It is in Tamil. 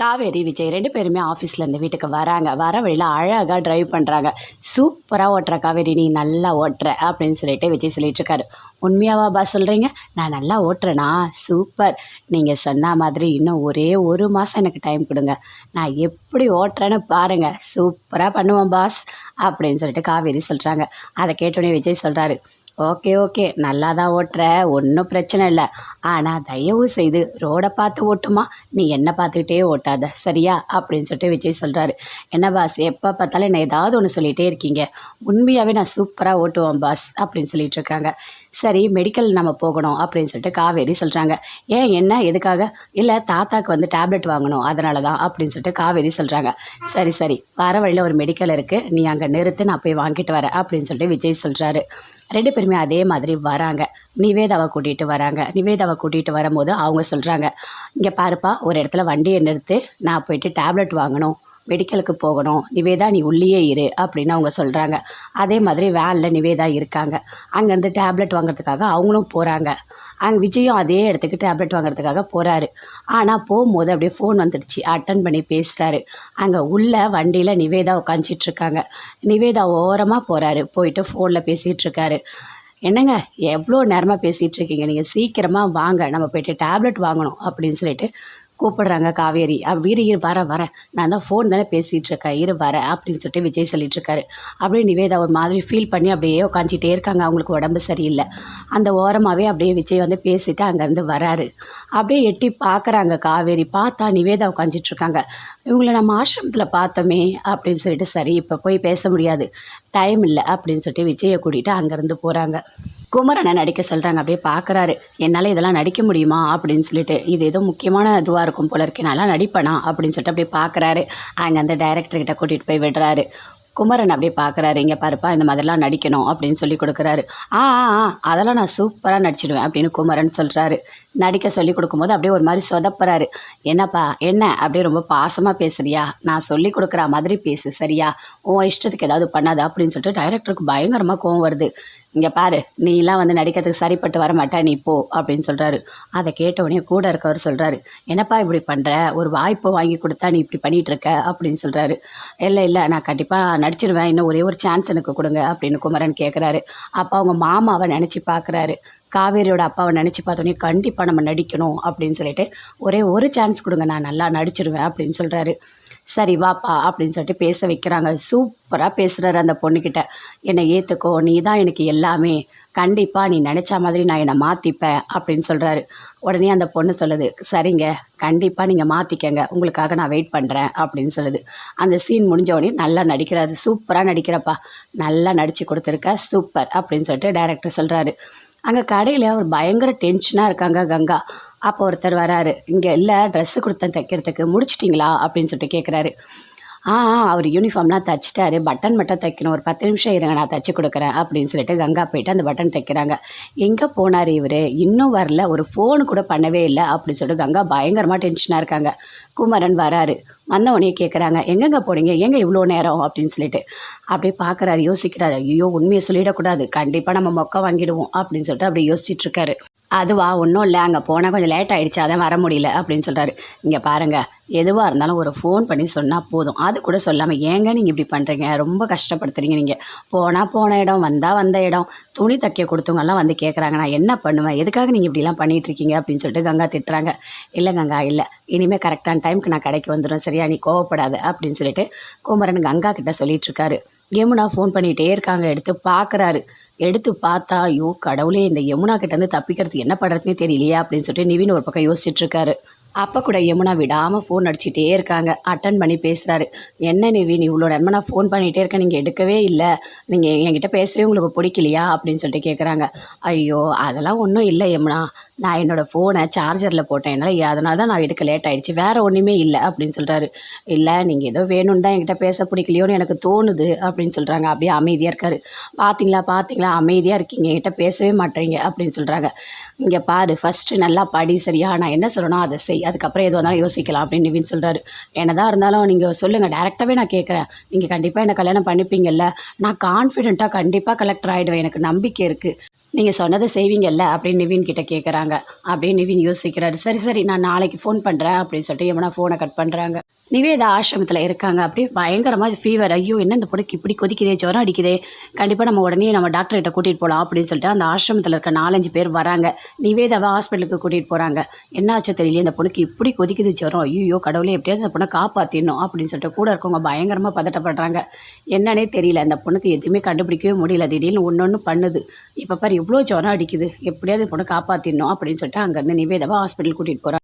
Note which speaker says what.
Speaker 1: காவேரி விஜய் ரெண்டு பேருமே ஆஃபீஸ்லேருந்து வீட்டுக்கு வராங்க. வர வழியில் அழகாக ட்ரைவ் பண்ணுறாங்க சூப்பராக ஓட்டுற காவேரி நீ நல்லா ஓட்டுற அப்படின்னு சொல்லிட்டு விஜய் சொல்லிட்டுருக்காரு உண்மையாவா பா சொல்கிறீங்க நான் நல்லா ஓட்டுறேனா? சூப்பர். நீங்கள் சொன்ன மாதிரி இன்னும் ஒரே ஒரு மாதம் எனக்கு டைம் கொடுங்க. நான் எப்படி ஓட்டுறேன்னு பாருங்கள் சூப்பராக பண்ணுவேன் பாஸ் அப்படின்னு சொல்லிட்டு காவேரி சொல்கிறாங்க அதை கேட்டோடனே விஜய் சொல்கிறாரு ஓகே ஓகே. நல்லா தான் ஓட்டுற. ஒன்றும் பிரச்சனை இல்லை. ஆனால் தயவு செய்து ரோடை பார்த்து ஓட்டுமா? நீ என்ன பார்த்துக்கிட்டே ஓட்டாத சரியா? அப்படின்னு சொல்லிட்டு விஜய் சொல்கிறாரு என்ன பாஸ் எப்போ பார்த்தாலும் என்ன ஏதாவது ஒன்று சொல்லிகிட்டே இருக்கீங்க. உண்மையாகவே நான் சூப்பராக ஓட்டுவேன் பாஸ் அப்படின்னு சொல்லிட்டு இருக்காங்க. சரி மெடிக்கல் நம்ம போகணும் அப்படின்னு சொல்லிட்டு காவேரி சொல்கிறாங்க ஏன் என்ன? எதுக்காக? இல்லை தாத்தாக்கு வந்து டேப்லெட் வாங்கணும் அதனால தான் அப்படின்னு சொல்லிட்டு காவேரி சொல்கிறாங்க சரி சரி வர வழியில் ஒரு மெடிக்கல் இருக்குது நீ அங்கே நிறுத்து நான் போய் வாங்கிட்டு வரேன் அப்படின்னு சொல்லிட்டு விஜய் சொல்கிறாரு ரெண்டு பேருமே அதே மாதிரி வராங்க. நிவேதாவை கூட்டிகிட்டு வராங்க. நிவேதாவை கூட்டிகிட்டு வரும்போது அவங்க சொல்கிறாங்க இங்கே பாருப்பா ஒரு இடத்துல வண்டியை நிறுத்து நான் போயிட்டு டேப்லெட் வாங்கணும். மெடிக்கலுக்கு போகணும். நிவேதா நீ உள்ளேயே இரு அப்படின்னு அவங்க சொல்கிறாங்க அதே மாதிரி வேனில் நிவேதா இருக்காங்க. அங்கேருந்து டேப்லெட் வாங்குறதுக்காக அவங்களும் போகிறாங்க அங்கே விஜயும் அதே இடத்துக்கு டேப்லெட் வாங்குறதுக்காக போகிறாரு ஆனால் போகும்போது அப்படியே ஃபோன் வந்துடுச்சு. அட்டன் பண்ணி பேசுகிறாரு அங்கே உள்ள வண்டியில் நிவேதா உட்காந்துச்சிட்ருக்காங்க நிவேதா ஓரமாக போகிறாரு போயிட்டு ஃபோனில் பேசிகிட்ருக்காரு என்னங்க எவ்வளோ நேரமாக பேசிகிட்டு இருக்கீங்க? நீங்கள் சீக்கிரமாக வாங்க. நம்ம போயிட்டு டேப்லெட் வாங்கணும் அப்படின்னு சொல்லிட்டு கூப்பிடுறாங்க காவேரி. வீடு இரு வர வரேன் நான் தான் ஃபோன் தானே பேசிகிட்டு இருக்கேன் இரு வரேன் அப்படின்னு சொல்லிட்டு விஜய் சொல்லிட்டு இருக்காரு அப்படியே நிவேதா ஒரு மாதிரி ஃபீல் பண்ணி அப்படியே உட்காந்துட்டே இருக்காங்க. அவங்களுக்கு உடம்பு சரியில்லை. அந்த ஓரமாகவே அப்படியே விஜய் வந்து பேசிட்டு அங்கேருந்து வராரு. அப்படியே எட்டி பார்க்குறாங்க காவேரி. பார்த்தா நிவேதா உட்காந்துட்டு இருக்காங்க இவங்கள நம்ம ஆசிரமத்தில் பார்த்தோமே அப்படின்னு சொல்லிட்டு சரி இப்போ போய் பேச முடியாது. டைம் இல்லை அப்படின்னு சொல்லிட்டு விஜயை கூட்டிகிட்டு அங்கேருந்து போகிறாங்க குமரனை நடிக்க சொல்கிறாங்க அப்படியே பார்க்குறாரு என்னால் இதெல்லாம் நடிக்க முடியுமா? அப்படின்னு சொல்லிட்டு. இது ஏதோ முக்கியமான இதுவாக இருக்கும் போல இருக்கு. நல்லா நடிப்பேனா? அப்படின்னு சொல்லிட்டு அப்படியே பார்க்குறாரு அங்கே அந்த டைரக்டர்கிட்ட கூட்டிகிட்டு போய் விடுறாரு. குமரன் அப்படியே பார்க்குறாரு இங்கே பாருப்பா இந்த மாதிரிலாம் நடிக்கணும். அப்படின்னு சொல்லி கொடுக்குறாரு. ஆ ஆ ஆ அதெல்லாம் நான் சூப்பராக நடிச்சிடுவேன். அப்படின்னு குமரன் சொல்கிறாரு நடிக்க சொல்லி கொடுக்கும்போது அப்படியே ஒரு மாதிரி சொதப்புறாரு. என்னப்பா என்ன? அப்படியே ரொம்ப பாசமாக பேசுறியா? நான் சொல்லி கொடுக்குற மாதிரி பேசு சரியா? உன் இஷ்டத்துக்கு ஏதாவது பண்ணாதா. அப்படின்னு சொல்லிட்டு டைரக்டருக்கு பயங்கரமாக கோவம் வருது. இங்கே பாரு நீலாம் வந்து நடிக்கிறதுக்கு சரிப்பட்டு வர மாட்டே நீ போ அப்படின்னு சொல்கிறாரு அதை கேட்ட உடனே கூட இருக்கவர் சொல்கிறாரு என்னப்பா இப்படி பண்ணுற ஒரு வாய்ப்பை வாங்கி கொடுத்தா நீ இப்படி பண்ணிகிட்ருக்க அப்படின்னு சொல்கிறாரு இல்லை இல்லை நான் கண்டிப்பாக நடிச்சிருவேன். இன்னும் ஒரே ஒரு சான்ஸ் எனக்கு கொடுங்க அப்படின்னு குமரன் கேட்குறாரு அப்போ அவங்க மாமாவை நினச்சி பார்க்குறாரு காவேரியோட அப்பாவை நினச்சி பார்த்தோன்னே கண்டிப்பாக நம்ம நடிக்கணும் அப்படின்னு சொல்லிட்டு ஒரே ஒரு சான்ஸ் கொடுங்க நான் நல்லா நடிச்சிருவேன் அப்படின்னு சொல்கிறாரு சரி வாப்பா அப்படின்னு சொல்லிட்டு பேச வைக்கிறாங்க. சூப்பராக பேசுகிறாரு அந்த பொண்ணுக்கிட்ட என்னை ஏற்றுக்கோ நீ தான் எனக்கு எல்லாமே. கண்டிப்பாக நீ நினச்ச மாதிரி நான் என்னை மாற்றிப்பேன் அப்படின்னு சொல்கிறாரு உடனே அந்த பொண்ணு சொல்லுது சரிங்க கண்டிப்பாக நீங்கள் மாற்றிக்கங்க உங்களுக்காக நான் வெயிட் பண்ணுறேன் அப்படின்னு சொல்லுது. அந்த சீன் முடிஞ்ச உடனே நல்லா நடிக்கிறாரு. சூப்பராக நடிக்கிறப்பா. நல்லா நடித்து கொடுத்துருக்க. சூப்பர் அப்படின்னு சொல்லிட்டு டைரக்டர் சொல்கிறாரு அங்கே கடையில் ஒரு பயங்கர டென்ஷனாக இருக்காங்க கங்கா. அப்போ ஒருத்தர் வராரு இங்கே இல்லை ட்ரெஸ்ஸு கொடுத்தேன் தைக்கிறதுக்கு முடிச்சிட்டிங்களா? அப்படின்னு சொல்லிட்டு கேட்குறாரு ஆ ஆ, அவர் யூனிஃபார்ம்லாம் தைச்சிட்டாரு. பட்டன் மட்டும் தைக்கணும். ஒரு பத்து நிமிஷம் இருங்க நான் தைச்சி கொடுக்குறேன் அப்படின்னு சொல்லிட்டு கங்கா போயிட்டு அந்த பட்டன் தைக்கிறாங்க. எங்கே போனார் இவர்? இன்னும் வரல. ஒரு ஃபோனு கூட பண்ணவே இல்லை அப்படின்னு சொல்லிட்டு கங்கா பயங்கரமாக டென்ஷனாக இருக்காங்க. குமரன் வராரு. வந்த உடனே கேட்குறாங்க எங்கெங்கே போனீங்க? எங்கே இவ்வளோ நேரம்? அப்படின்னு சொல்லிட்டு. அப்படியே பார்க்குறாரு யோசிக்கிறாரு. ஐயோ உண்மையை சொல்லிடக்கூடாது. கண்டிப்பாக நம்ம மொக்க வாங்கிடுவோம். அப்படின்னு சொல்லிட்டு அப்படியே யோசிச்சுட்டு இருக்காரு. அதுவா? ஒன்றும் இல்லை. அங்கே போனால் கொஞ்சம் லேட் ஆகிடுச்சு அதான் வர முடியல. அப்படின்னு சொல்கிறாரு இங்கே பாருங்கள் எதுவாக இருந்தாலும் ஒரு ஃபோன் பண்ணி சொன்னால் போதும். அது கூட சொல்லாமல் ஏங்க நீங்கள் இப்படி பண்ணுறீங்க ரொம்ப கஷ்டப்படுத்துறீங்க நீங்கள் போனால் போன இடம் வந்தால் வந்த இடம் துணி தைக்க கொடுத்தவங்கெல்லாம் வந்து கேட்குறாங்க நான் என்ன பண்ணுவேன்? எதுக்காக நீங்கள் இப்படிலாம் பண்ணிகிட்ருக்கீங்க இருக்கீங்க? அப்படின்னு சொல்லிட்டு கங்கா திட்டுறாங்க. இல்லை கங்கா இல்லை. இனிமேல் கரெக்டான டைமுக்கு நான் கடைக்கு வந்துடும் சரியா? நீ கோவப்படாத. அப்படின்னு சொல்லிட்டு குமரன் கங்கா கிட்ட சொல்லிட்டு இருக்காரு. யமுனா ஃபோன் பண்ணிகிட்டே இருக்காங்க. எடுத்து பார்க்குறாரு எடுத்து பார்த்தா ஐயோ கடவுளே இந்த யமுனா கிட்டேருந்து தப்பிக்கிறதுக்கு என்ன பண்ணுறதுனே தெரியலையே அப்படின்னு சொல்லிட்டு நிவின் ஒரு பக்கம் யோசிச்சுட்டு இருக்காரு. அப்போ கூட யமுனா விடாமல் ஃபோன் அடிச்சிட்டே இருக்காங்க. அட்டன் பண்ணி பேசுகிறாரு என்ன நிவின் இவ்வளோ நேரமாக நான் ஃபோன் பண்ணிகிட்டே இருக்கேன் நீங்கள் எடுக்கவே இல்லை. நீங்கள் என்கிட்ட பேசவே உங்களுக்கு பிடிக்கலையா? அப்படின்னு சொல்லிட்டு கேட்குறாங்க ஐயோ அதெல்லாம் ஒன்றும் இல்லை யமுனா. நான் என்னோடய ஃபோனை சார்ஜரில் போட்டேன். என்னால் அதனால தான் நான் எடுக்க லேட் ஆகிடுச்சு வேறு ஒன்றுமே இல்லை அப்படின்னு சொல்கிறாரு இல்லை நீங்கள் ஏதோ வேணும்னு தான் என்கிட்ட பேச பிடிக்கலையோன்னு எனக்கு தோணுது அப்படின்னு சொல்கிறாங்க அப்படியே அமைதியாக இருக்காரு. பார்த்தீங்களா பார்த்தீங்களா அமைதியாக இருக்கீங்க. என்கிட்ட பேசவே மாட்டேங்க அப்படின்னு சொல்கிறாங்க இங்கே பாரு ஃபஸ்ட்டு நல்லா படி சரியா? நான் என்ன சொல்லணும் அதை செய். அதுக்கப்புறம் எது வந்தாலும் யோசிக்கலாம் அப்படின்னு நிவின் சொல்கிறாரு என்னதான் இருந்தாலும் நீங்கள் சொல்லுங்கள் டேரெக்டாகவே நான் கேட்குறேன் நீங்கள் கண்டிப்பாக என்னை கல்யாணம் பண்ணிப்பீங்கல்ல? நான் கான்ஃபிடென்ட்டாக கண்டிப்பாக கலெக்டர் ஆகிடுவேன் எனக்கு நம்பிக்கை இருக்குது நீங்கள் சொன்னதை செய்வீங்கல்ல? அப்படின்னு நிவின் கிட்டே கேட்குறாங்க அப்படின்னு நிவின் யோசிக்கிறாரு. சரி சரி நான் நாளைக்கு ஃபோன் பண்ணுறேன் அப்படின்னு சொல்லிட்டு எவனா ஃபோனை கட் பண்ணுறாங்க நிவேதா ஆசிரமத்தில் இருக்காங்க. அப்படியே பயங்கரமாக ஃபீவர் ஐயோ என்ன இந்த பொண்ணுக்கு இப்படி கொதிக்குதே ஜுரம் அடிக்குதே. கண்டிப்பாக நம்ம உடனே நம்ம டாக்டர்கிட்ட கூட்டிகிட்டு போகலாம் அப்படின்னு சொல்லிட்டு அந்த ஆசிரமத்தில் இருக்க நாலஞ்சு பேர் வராங்க. நிவேதாவை ஹாஸ்பிட்டலுக்கு கூட்டிகிட்டு போகிறாங்க என்னாச்சோ தெரியல இந்த பொண்ணுக்கு இப்படி கொதிக்குது ஜுரம். ஐயோ கடவுளே எப்படியாவது இந்த பொண்ணை காப்பாற்றிடணும் அப்படின்னு சொல்லிட்டு கூட இருக்கவங்க பயங்கரமாக பதட்டப்படுறாங்க. என்னன்னே தெரியல. அந்த பொண்ணுக்கு எதுவுமே கண்டுபிடிக்கவே முடியல. திடீர்னு ஒன்று ஒன்று பண்ணுது. இப்போ பாரு எவ்வளோ ஜுரம் அடிக்குது. எப்படியாவது இந்த பொண்ணை காப்பாற்றிடணும் அப்படின்னு சொல்லிட்டு அங்கேருந்து நிவேதாவை ஹாஸ்பிட்டல் கூட்டிகிட்டு போகிறாங்க